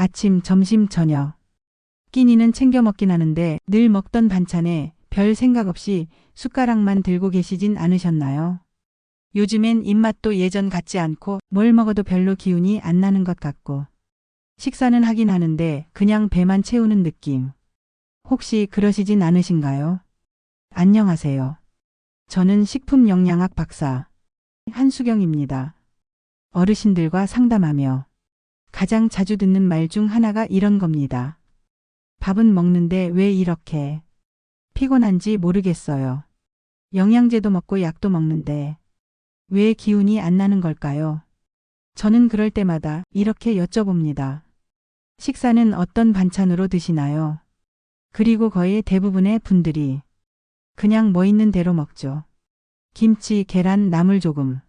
아침, 점심, 저녁. 끼니는 챙겨 먹긴 하는데 늘 먹던 반찬에 별 생각 없이 숟가락만 들고 계시진 않으셨나요? 요즘엔 입맛도 예전 같지 않고 뭘 먹어도 별로 기운이 안 나는 것 같고 식사는 하긴 하는데 그냥 배만 채우는 느낌. 혹시 그러시진 않으신가요? 안녕하세요. 저는 식품영양학 박사 한수경입니다. 어르신들과 상담하며 가장 자주 듣는 말 중 하나가 이런 겁니다. 밥은 먹는데 왜 이렇게 피곤한지 모르겠어요. 영양제도 먹고 약도 먹는데 왜 기운이 안 나는 걸까요? 저는 그럴 때마다 이렇게 여쭤봅니다. 식사는 어떤 반찬으로 드시나요? 그리고 거의 대부분의 분들이 그냥 뭐 있는 대로 먹죠. 김치, 계란, 나물 조금.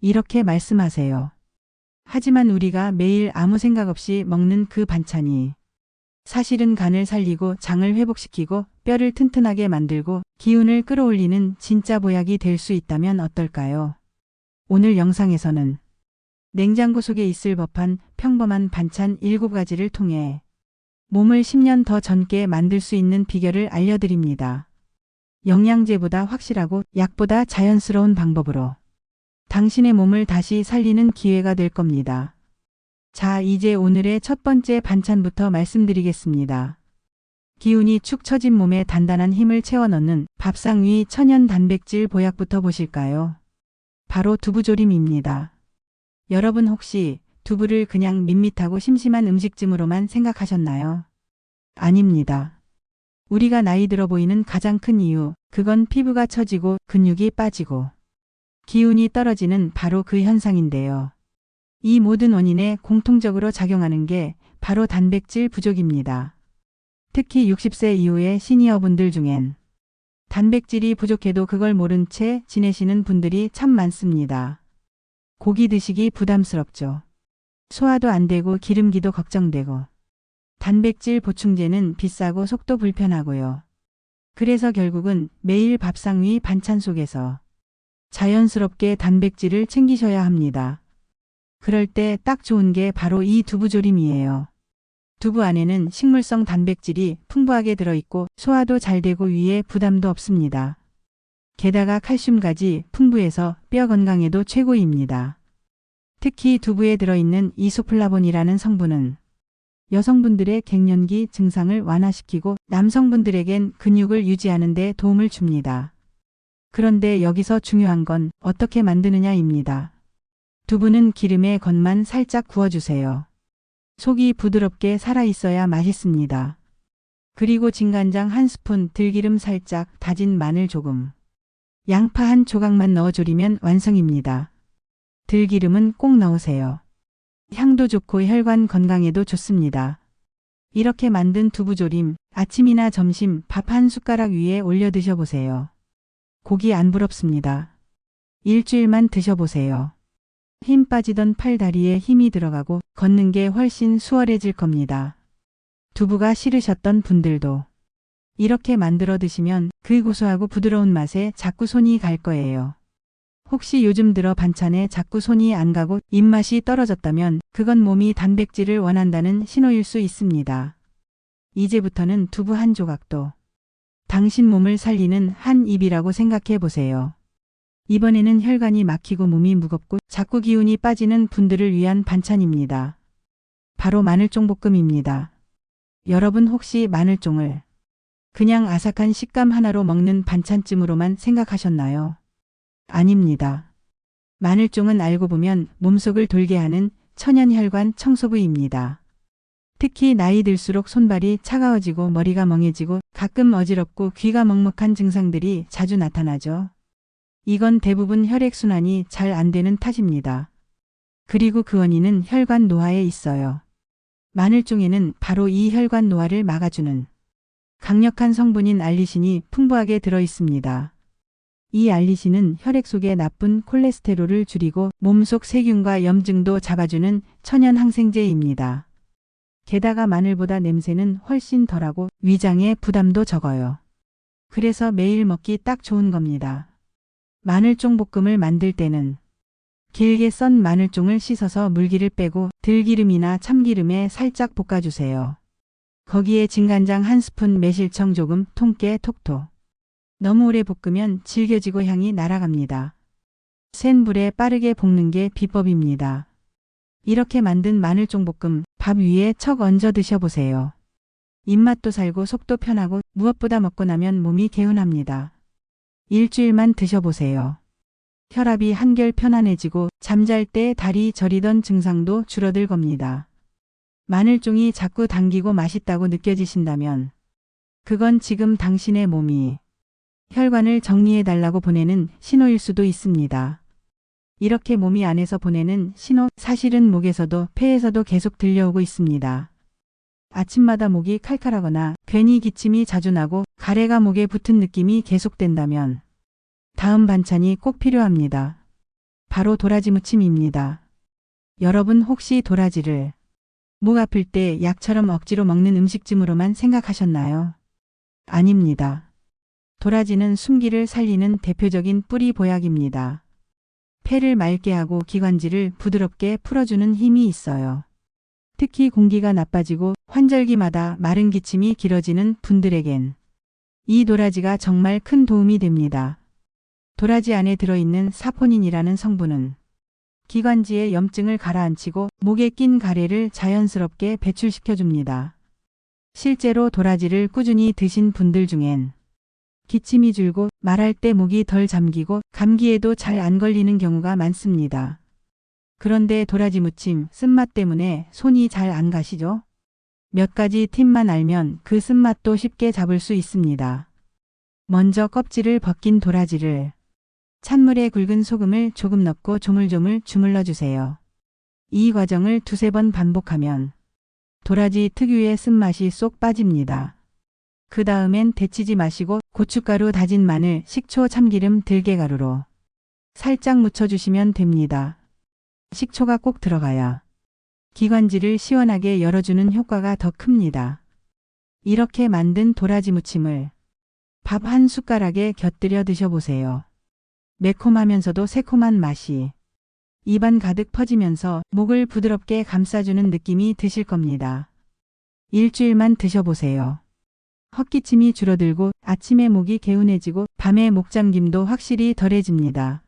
이렇게 말씀하세요. 하지만 우리가 매일 아무 생각 없이 먹는 그 반찬이 사실은 간을 살리고 장을 회복시키고 뼈를 튼튼하게 만들고 기운을 끌어올리는 진짜 보약이 될 수 있다면 어떨까요? 오늘 영상에서는 냉장고 속에 있을 법한 평범한 반찬 7가지를 통해 몸을 10년 더 젊게 만들 수 있는 비결을 알려드립니다. 영양제보다 확실하고 약보다 자연스러운 방법으로 당신의 몸을 다시 살리는 기회가 될 겁니다. 자, 이제 오늘의 첫 번째 반찬부터 말씀드리겠습니다. 기운이 축 처진 몸에 단단한 힘을 채워 넣는 밥상 위 천연 단백질 보약부터 보실까요? 바로 두부조림입니다. 여러분 혹시 두부를 그냥 밋밋하고 심심한 음식쯤으로만 생각하셨나요? 아닙니다. 우리가 나이 들어 보이는 가장 큰 이유, 그건 피부가 처지고 근육이 빠지고 기운이 떨어지는 바로 그 현상인데요. 이 모든 원인에 공통적으로 작용하는 게 바로 단백질 부족입니다. 특히 60세 이후의 시니어분들 중엔 단백질이 부족해도 그걸 모른 채 지내시는 분들이 참 많습니다. 고기 드시기 부담스럽죠. 소화도 안 되고 기름기도 걱정되고 단백질 보충제는 비싸고 속도 불편하고요. 그래서 결국은 매일 밥상 위 반찬 속에서 자연스럽게 단백질을 챙기셔야 합니다. 그럴 때 딱 좋은 게 바로 이 두부조림이에요. 두부 안에는 식물성 단백질이 풍부하게 들어있고 소화도 잘 되고 위에 부담도 없습니다. 게다가 칼슘까지 풍부해서 뼈 건강에도 최고입니다. 특히 두부에 들어있는 이소플라본이라는 성분은 여성분들의 갱년기 증상을 완화시키고 남성분들에겐 근육을 유지하는 데 도움을 줍니다. 그런데 여기서 중요한 건 어떻게 만드느냐입니다. 두부는 기름에 겉만 살짝 구워주세요. 속이 부드럽게 살아있어야 맛있습니다. 그리고 진간장 한 스푼, 들기름 살짝, 다진 마늘 조금, 양파 한 조각만 넣어 졸이면 완성입니다. 들기름은 꼭 넣으세요. 향도 좋고 혈관 건강에도 좋습니다. 이렇게 만든 두부조림 아침이나 점심 밥 한 숟가락 위에 올려 드셔보세요. 고기 안 부럽습니다. 일주일만 드셔보세요. 힘 빠지던 팔다리에 힘이 들어가고 걷는 게 훨씬 수월해질 겁니다. 두부가 싫으셨던 분들도 이렇게 만들어 드시면 그 고소하고 부드러운 맛에 자꾸 손이 갈 거예요. 혹시 요즘 들어 반찬에 자꾸 손이 안 가고 입맛이 떨어졌다면 그건 몸이 단백질을 원한다는 신호일 수 있습니다. 이제부터는 두부 한 조각도 당신 몸을 살리는 한 입이라고 생각해 보세요. 이번에는 혈관이 막히고 몸이 무겁고 자꾸 기운이 빠지는 분들을 위한 반찬입니다. 바로 마늘종볶음입니다. 여러분 혹시 마늘종을 그냥 아삭한 식감 하나로 먹는 반찬쯤으로만 생각하셨나요? 아닙니다. 마늘종은 알고 보면 몸속을 돌게 하는 천연혈관 청소부입니다. 특히 나이 들수록 손발이 차가워지고 머리가 멍해지고 가끔 어지럽고 귀가 먹먹한 증상들이 자주 나타나죠. 이건 대부분 혈액순환이 잘 안 되는 탓입니다. 그리고 그 원인은 혈관 노화에 있어요. 마늘종에는 바로 이 혈관 노화를 막아주는 강력한 성분인 알리신이 풍부하게 들어 있습니다. 이 알리신은 혈액 속의 나쁜 콜레스테롤을 줄이고 몸속 세균과 염증도 잡아주는 천연 항생제입니다. 게다가 마늘보다 냄새는 훨씬 덜하고 위장에 부담도 적어요. 그래서 매일 먹기 딱 좋은 겁니다. 마늘종 볶음을 만들 때는 길게 썬 마늘종을 씻어서 물기를 빼고 들기름이나 참기름에 살짝 볶아주세요. 거기에 진간장 한 스푼 매실청 조금 통깨 톡톡. 너무 오래 볶으면 질겨지고 향이 날아갑니다. 센 불에 빠르게 볶는 게 비법입니다. 이렇게 만든 마늘종 볶음 밥 위에 척 얹어 드셔보세요. 입맛도 살고 속도 편하고 무엇보다 먹고 나면 몸이 개운합니다. 일주일만 드셔보세요. 혈압이 한결 편안해지고 잠잘 때 다리 저리던 증상도 줄어들 겁니다. 마늘종이 자꾸 당기고 맛있다고 느껴지신다면 그건 지금 당신의 몸이 혈관을 정리해 달라고 보내는 신호일 수도 있습니다. 이렇게 몸이 안에서 보내는 신호 사실은 목에서도 폐에서도 계속 들려오고 있습니다. 아침마다 목이 칼칼하거나 괜히 기침이 자주 나고 가래가 목에 붙은 느낌이 계속된다면 다음 반찬이 꼭 필요합니다. 바로 도라지 무침입니다. 여러분 혹시 도라지를 목 아플 때 약처럼 억지로 먹는 음식쯤으로만 생각하셨나요? 아닙니다. 도라지는 숨기를 살리는 대표적인 뿌리 보약입니다. 폐를 맑게 하고 기관지를 부드럽게 풀어주는 힘이 있어요. 특히 공기가 나빠지고 환절기마다 마른 기침이 길어지는 분들에겐 이 도라지가 정말 큰 도움이 됩니다. 도라지 안에 들어있는 사포닌이라는 성분은 기관지의 염증을 가라앉히고 목에 낀 가래를 자연스럽게 배출시켜 줍니다. 실제로 도라지를 꾸준히 드신 분들 중엔 기침이 줄고 말할 때 목이 덜 잠기고 감기에도 잘 안 걸리는 경우가 많습니다. 그런데 도라지 무침 쓴맛 때문에 손이 잘 안 가시죠? 몇 가지 팁만 알면 그 쓴맛도 쉽게 잡을 수 있습니다. 먼저 껍질을 벗긴 도라지를 찬물에 굵은 소금을 조금 넣고 조물조물 주물러 주세요. 이 과정을 두세 번 반복하면 도라지 특유의 쓴맛이 쏙 빠집니다. 그 다음엔 데치지 마시고 고춧가루 다진 마늘, 식초, 참기름, 들깨가루로 살짝 묻혀주시면 됩니다. 식초가 꼭 들어가야 기관지를 시원하게 열어주는 효과가 더 큽니다. 이렇게 만든 도라지 무침을 밥 한 숟가락에 곁들여 드셔보세요. 매콤하면서도 새콤한 맛이 입안 가득 퍼지면서 목을 부드럽게 감싸주는 느낌이 드실 겁니다. 일주일만 드셔보세요. 헛기침이 줄어들고 아침에 목이 개운해지고 밤에 목잠김도 확실히 덜해집니다.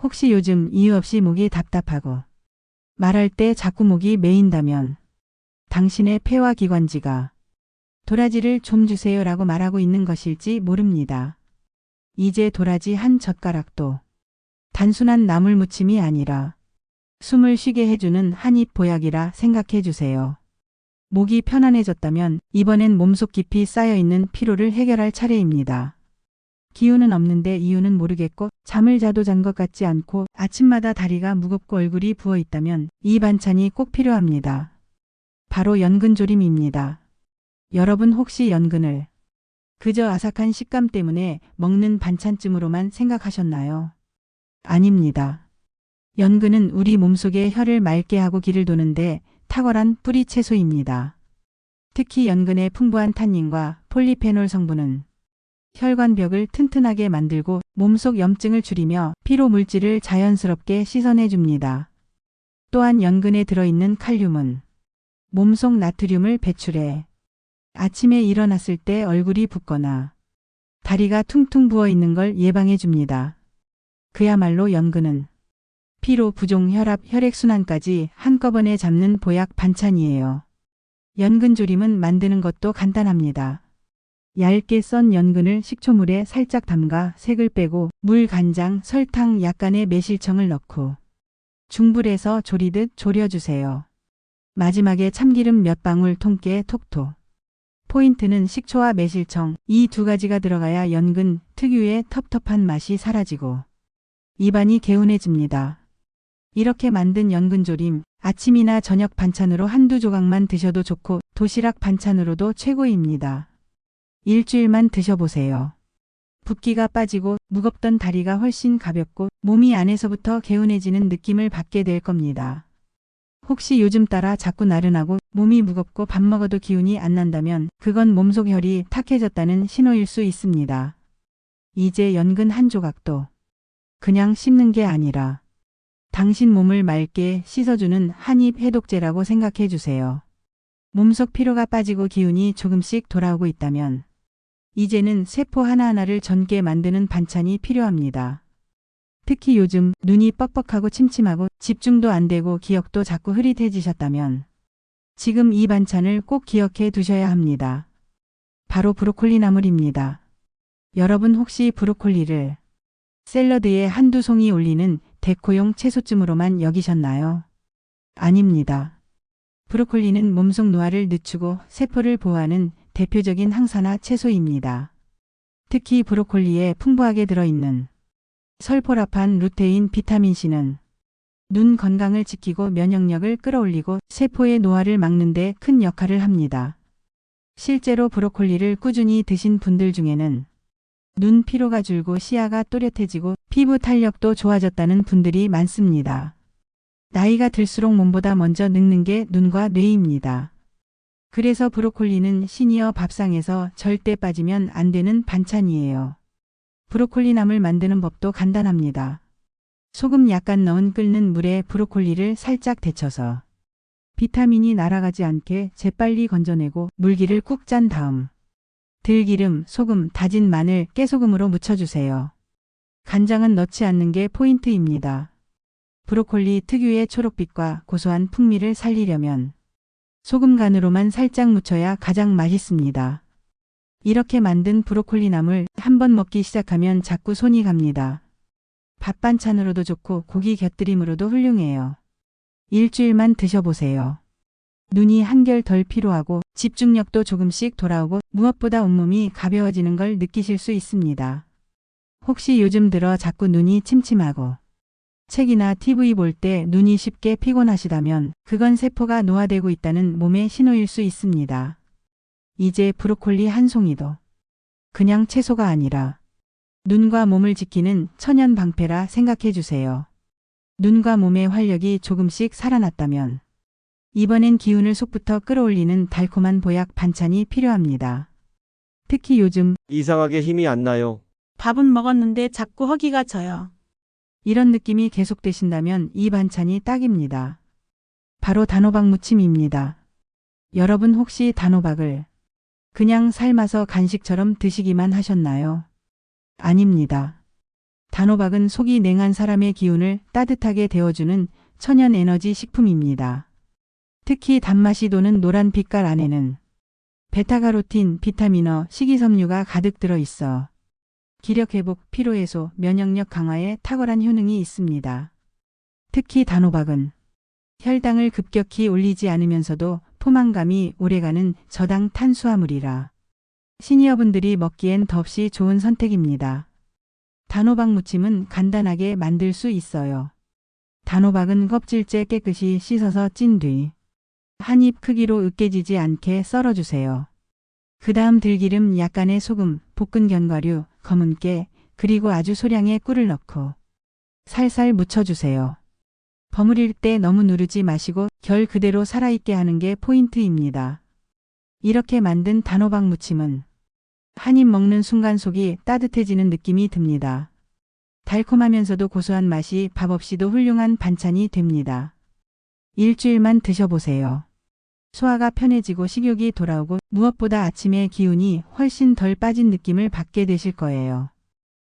혹시 요즘 이유 없이 목이 답답하고 말할 때 자꾸 목이 메인다면 당신의 폐와 기관지가 도라지를 좀 주세요 라고 말하고 있는 것일지 모릅니다. 이제 도라지 한 젓가락도 단순한 나물 무침이 아니라 숨을 쉬게 해주는 한입 보약이라 생각해 주세요. 목이 편안해졌다면 이번엔 몸속 깊이 쌓여있는 피로를 해결할 차례입니다. 기운은 없는데 이유는 모르겠고 잠을 자도 잔 것 같지 않고 아침마다 다리가 무겁고 얼굴이 부어 있다면 이 반찬이 꼭 필요합니다. 바로 연근조림입니다. 여러분 혹시 연근을 그저 아삭한 식감 때문에 먹는 반찬쯤으로만 생각하셨나요? 아닙니다. 연근은 우리 몸속의 혈을 맑게 하고 기를 도는데 탁월한 뿌리 채소입니다. 특히 연근의 풍부한 탄닌과 폴리페놀 성분은 혈관벽을 튼튼하게 만들고 몸속 염증을 줄이며 피로 물질을 자연스럽게 씻어내 줍니다. 또한 연근에 들어있는 칼륨은 몸속 나트륨을 배출해 아침에 일어났을 때 얼굴이 붓거나 다리가 퉁퉁 부어 있는 걸 예방해 줍니다. 그야말로 연근은 피로, 부종, 혈압, 혈액순환까지 한꺼번에 잡는 보약 반찬이에요. 연근조림은 만드는 것도 간단합니다. 얇게 썬 연근을 식초물에 살짝 담가 색을 빼고 물, 간장, 설탕, 약간의 매실청을 넣고 중불에서 조리듯 졸여주세요. 마지막에 참기름 몇 방울 통깨 톡톡. 포인트는 식초와 매실청 이 두 가지가 들어가야 연근 특유의 텁텁한 맛이 사라지고 입안이 개운해집니다. 이렇게 만든 연근조림 아침이나 저녁 반찬으로 한두 조각만 드셔도 좋고 도시락 반찬으로도 최고입니다. 일주일만 드셔보세요. 붓기가 빠지고 무겁던 다리가 훨씬 가볍고 몸이 안에서부터 개운해지는 느낌을 받게 될 겁니다. 혹시 요즘 따라 자꾸 나른하고 몸이 무겁고 밥 먹어도 기운이 안 난다면 그건 몸속 혈이 탁해졌다는 신호일 수 있습니다. 이제 연근 한 조각도 그냥 씹는 게 아니라 당신 몸을 맑게 씻어주는 한입 해독제라고 생각해 주세요. 몸속 피로가 빠지고 기운이 조금씩 돌아오고 있다면 이제는 세포 하나하나를 전게 만드는 반찬이 필요합니다. 특히 요즘 눈이 뻑뻑하고 침침하고 집중도 안 되고 기억도 자꾸 흐릿해지셨다면 지금 이 반찬을 꼭 기억해 두셔야 합니다. 바로 브로콜리 나물입니다. 여러분 혹시 브로콜리를 샐러드에 한두 송이 올리는 데코용 채소쯤으로만 여기셨나요? 아닙니다. 브로콜리는 몸속 노화를 늦추고 세포를 보호하는 대표적인 항산화 채소입니다. 특히 브로콜리에 풍부하게 들어있는 설포라판 루테인 비타민C는 눈 건강을 지키고 면역력을 끌어올리고 세포의 노화를 막는 데 큰 역할을 합니다. 실제로 브로콜리를 꾸준히 드신 분들 중에는 눈 피로가 줄고 시야가 또렷해지고 피부 탄력도 좋아졌다는 분들이 많습니다. 나이가 들수록 몸보다 먼저 늙는 게 눈과 뇌입니다. 그래서 브로콜리는 시니어 밥상에서 절대 빠지면 안 되는 반찬이에요. 브로콜리 나물 만드는 법도 간단합니다. 소금 약간 넣은 끓는 물에 브로콜리를 살짝 데쳐서 비타민이 날아가지 않게 재빨리 건져내고 물기를 꾹 짠 다음 들기름, 소금, 다진 마늘, 깨소금으로 무쳐주세요. 간장은 넣지 않는 게 포인트입니다. 브로콜리 특유의 초록빛과 고소한 풍미를 살리려면 소금 간으로만 살짝 무쳐야 가장 맛있습니다. 이렇게 만든 브로콜리 나물 한번 먹기 시작하면 자꾸 손이 갑니다. 밥 반찬으로도 좋고 고기 곁들임으로도 훌륭해요. 일주일만 드셔보세요. 눈이 한결 덜 피로하고 집중력도 조금씩 돌아오고 무엇보다 온몸이 가벼워지는 걸 느끼실 수 있습니다. 혹시 요즘 들어 자꾸 눈이 침침하고 책이나 TV 볼 때 눈이 쉽게 피곤하시다면 그건 세포가 노화되고 있다는 몸의 신호일 수 있습니다. 이제 브로콜리 한 송이도 그냥 채소가 아니라 눈과 몸을 지키는 천연 방패라 생각해 주세요. 눈과 몸의 활력이 조금씩 살아났다면 이번엔 기운을 속부터 끌어올리는 달콤한 보약 반찬이 필요합니다. 특히 요즘 이상하게 힘이 안 나요. 밥은 먹었는데 자꾸 허기가 져요. 이런 느낌이 계속되신다면 이 반찬이 딱입니다. 바로 단호박 무침입니다. 여러분 혹시 단호박을 그냥 삶아서 간식처럼 드시기만 하셨나요? 아닙니다. 단호박은 속이 냉한 사람의 기운을 따뜻하게 데워주는 천연 에너지 식품입니다. 특히 단맛이 도는 노란 빛깔 안에는 베타카로틴, 비타민어, 식이섬유가 가득 들어 있어 기력 회복, 피로 해소, 면역력 강화에 탁월한 효능이 있습니다. 특히 단호박은 혈당을 급격히 올리지 않으면서도 포만감이 오래가는 저당 탄수화물이라 시니어분들이 먹기엔 덥시 좋은 선택입니다. 단호박 무침은 간단하게 만들 수 있어요. 단호박은 껍질째 깨끗이 씻어서 찐 뒤 한 입 크기로 으깨지지 않게 썰어주세요. 그 다음 들기름 약간의 소금, 볶은 견과류, 검은 깨, 그리고 아주 소량의 꿀을 넣고 살살 묻혀주세요. 버무릴 때 너무 누르지 마시고 결 그대로 살아있게 하는 게 포인트입니다. 이렇게 만든 단호박 무침은 한 입 먹는 순간 속이 따뜻해지는 느낌이 듭니다. 달콤하면서도 고소한 맛이 밥 없이도 훌륭한 반찬이 됩니다. 일주일만 드셔보세요. 소화가 편해지고 식욕이 돌아오고 무엇보다 아침에 기운이 훨씬 덜 빠진 느낌을 받게 되실 거예요.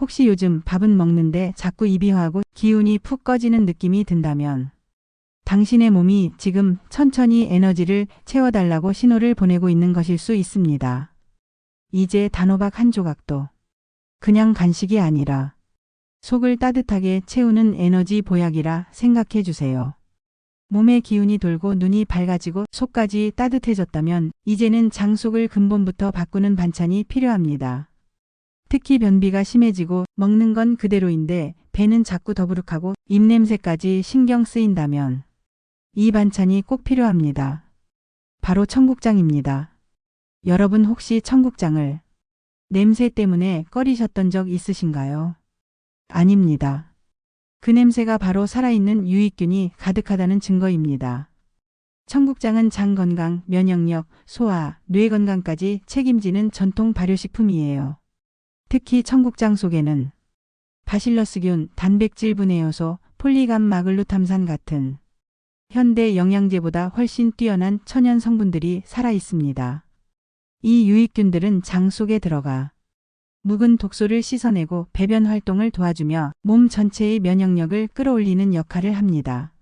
혹시 요즘 밥은 먹는데 자꾸 입이 화하고 기운이 푹 꺼지는 느낌이 든다면 당신의 몸이 지금 천천히 에너지를 채워달라고 신호를 보내고 있는 것일 수 있습니다. 이제 단호박 한 조각도 그냥 간식이 아니라 속을 따뜻하게 채우는 에너지 보약이라 생각해 주세요. 몸의 기운이 돌고 눈이 밝아지고 속까지 따뜻해졌다면 이제는 장속을 근본부터 바꾸는 반찬이 필요합니다. 특히 변비가 심해지고 먹는 건 그대로인데 배는 자꾸 더부룩하고 입냄새까지 신경 쓰인다면 이 반찬이 꼭 필요합니다. 바로 청국장입니다. 여러분 혹시 청국장을 냄새 때문에 꺼리셨던 적 있으신가요? 아닙니다. 그 냄새가 바로 살아있는 유익균이 가득하다는 증거입니다. 청국장은 장 건강, 면역력, 소화, 뇌 건강까지 책임지는 전통 발효식품이에요. 특히 청국장 속에는 바실러스균, 단백질 분해 요소, 폴리감 마글루탐산 같은 현대 영양제보다 훨씬 뛰어난 천연 성분들이 살아 있습니다. 이 유익균들은 장 속에 들어가 묵은 독소를 씻어내고 배변 활동을 도와주며 몸 전체의 면역력을 끌어올리는 역할을 합니다.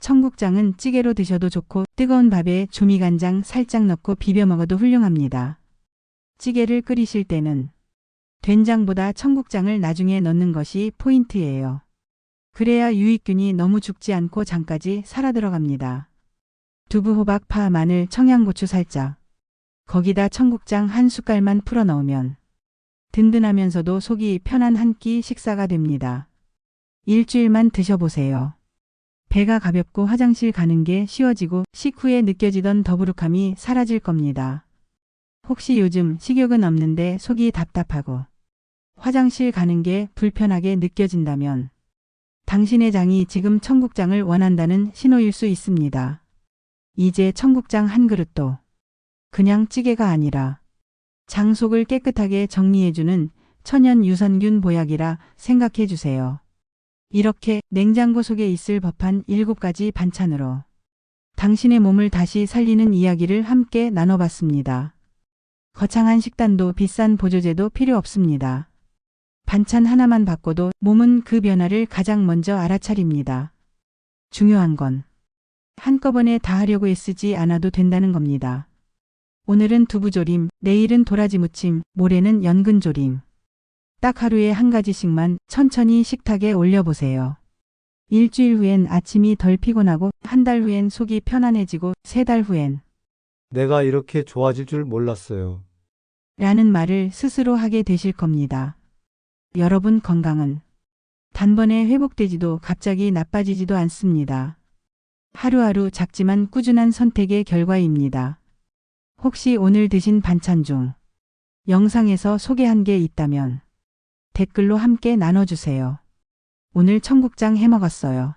청국장은 찌개로 드셔도 좋고 뜨거운 밥에 조미간장 살짝 넣고 비벼 먹어도 훌륭합니다. 찌개를 끓이실 때는 된장보다 청국장을 나중에 넣는 것이 포인트예요. 그래야 유익균이 너무 죽지 않고 장까지 살아 들어갑니다. 두부, 호박, 파, 마늘, 청양고추 살짝. 거기다 청국장 한 숟갈만 풀어 넣으면 든든하면서도 속이 편한 한 끼 식사가 됩니다. 일주일만 드셔보세요. 배가 가볍고 화장실 가는 게 쉬워지고 식후에 느껴지던 더부룩함이 사라질 겁니다. 혹시 요즘 식욕은 없는데 속이 답답하고 화장실 가는 게 불편하게 느껴진다면 당신의 장이 지금 청국장을 원한다는 신호일 수 있습니다. 이제 청국장 한 그릇도 그냥 찌개가 아니라 장 속을 깨끗하게 정리해주는 천연 유산균 보약이라 생각해 주세요. 이렇게 냉장고 속에 있을 법한 7가지 반찬으로 당신의 몸을 다시 살리는 이야기를 함께 나눠봤습니다. 거창한 식단도 비싼 보조제도 필요 없습니다. 반찬 하나만 바꿔도 몸은 그 변화를 가장 먼저 알아차립니다. 중요한 건 한꺼번에 다 하려고 애쓰지 않아도 된다는 겁니다. 오늘은 두부조림, 내일은 도라지 무침, 모레는 연근조림. 딱 하루에 한 가지씩만 천천히 식탁에 올려보세요. 일주일 후엔 아침이 덜 피곤하고 한 달 후엔 속이 편안해지고 세 달 후엔 내가 이렇게 좋아질 줄 몰랐어요. 라는 말을 스스로 하게 되실 겁니다. 여러분 건강은 단번에 회복되지도 갑자기 나빠지지도 않습니다. 하루하루 작지만 꾸준한 선택의 결과입니다. 혹시 오늘 드신 반찬 중 영상에서 소개한 게 있다면 댓글로 함께 나눠주세요. 오늘 청국장 해 먹었어요.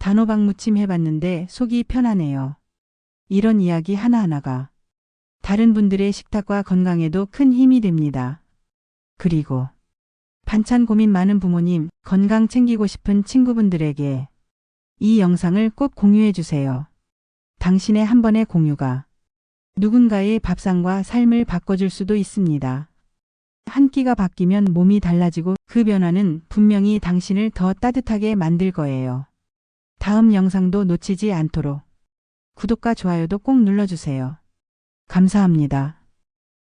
단호박 무침 해봤는데 속이 편하네요. 이런 이야기 하나하나가 다른 분들의 식탁과 건강에도 큰 힘이 됩니다. 그리고 반찬 고민 많은 부모님, 건강 챙기고 싶은 친구분들에게 이 영상을 꼭 공유해 주세요. 당신의 한 번의 공유가 누군가의 밥상과 삶을 바꿔줄 수도 있습니다. 한 끼가 바뀌면 몸이 달라지고 그 변화는 분명히 당신을 더 따뜻하게 만들 거예요. 다음 영상도 놓치지 않도록 구독과 좋아요도 꼭 눌러주세요. 감사합니다.